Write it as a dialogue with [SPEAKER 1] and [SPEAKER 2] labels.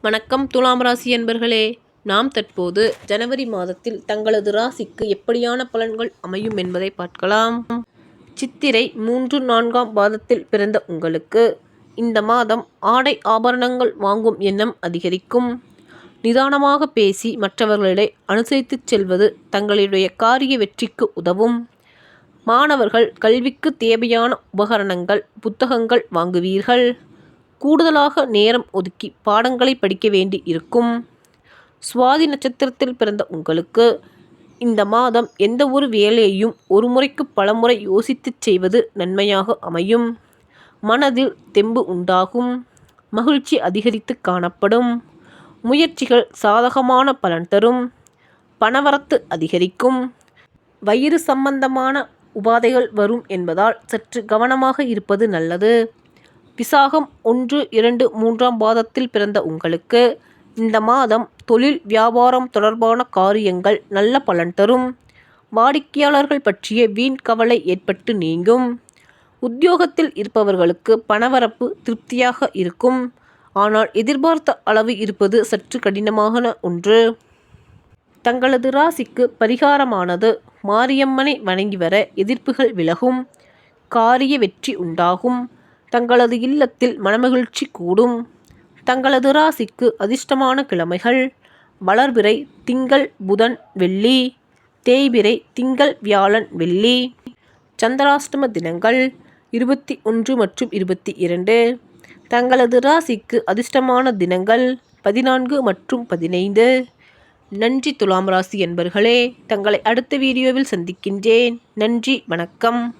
[SPEAKER 1] வணக்கம் துலாம் ராசி என்பர்களே நாம் தற்போது ஜனவரி மாதத்தில் தங்களது ராசிக்கு எப்படியான பலன்கள் அமையும் என்பதை பார்க்கலாம். சித்திரை மூன்று நான்காம் பாதத்தில் பிறந்த உங்களுக்கு இந்த மாதம் ஆடை ஆபரணங்கள் வாங்கும் எண்ணம் அதிகரிக்கும். நிதானமாக பேசி மற்றவர்களை அனுசரித்துச் செல்வது தங்களுடைய காரிய வெற்றிக்கு உதவும். மாணவர்கள் கல்விக்கு தேவையான உபகரணங்கள் புத்தகங்கள் வாங்குவீர்கள். கூடுதலாக நேரம் ஒதுக்கி பாடங்களை படிக்க வேண்டி இருக்கும். சுவாதி நட்சத்திரத்தில் பிறந்த உங்களுக்கு இந்த மாதம் எந்த ஒரு வேலையையும் ஒரு முறைக்கு பலமுறை யோசித்துச் செய்வது நன்மையாக அமையும். மனதில் தெம்பு உண்டாகும். மகிழ்ச்சி அதிகரித்து காணப்படும். முயற்சிகள் சாதகமான பலன் தரும். பணவரத்து அதிகரிக்கும். வயிறு சம்பந்தமான உபாதைகள் வரும் என்பதால் சற்று கவனமாக இருப்பது நல்லது. விசாகம் ஒன்று இரண்டு மூன்றாம் பாதத்தில் பிறந்த உங்களுக்கு இந்த மாதம் தொழில் வியாபாரம் தொடர்பான காரியங்கள் நல்ல பலன் தரும். வாடிக்கையாளர்கள் பற்றிய வீண் கவலை ஏற்பட்டு நீங்கும். உத்தியோகத்தில் இருப்பவர்களுக்கு பணவரப்பு திருப்தியாக இருக்கும். ஆனால் எதிர்பார்த்த அளவு இருப்பது சற்று கடினமான ஒன்று. தங்களது ராசிக்கு பரிகாரமானது மாரியம்மனை வணங்கி வர எதிர்ப்புகள் விலகும். காரிய வெற்றி உண்டாகும். தங்களது இல்லத்தில் மனமகிழ்ச்சி கூடும். தங்களது ராசிக்கு அதிர்ஷ்டமான கிழமைகள். வளர்பிறை திங்கள் புதன் வெள்ளி. தேய்பிறை திங்கள் வியாழன் வெள்ளி. சந்திராஷ்டம தினங்கள் இருபத்தி ஒன்று மற்றும் இருபத்தி இரண்டு. தங்களது ராசிக்கு அதிர்ஷ்டமான தினங்கள் பதினான்கு மற்றும் பதினைந்து. நன்றி துலாம் ராசி என்பர்களே தங்களை அடுத்த வீடியோவில் சந்திக்கின்றேன். நன்றி வணக்கம்.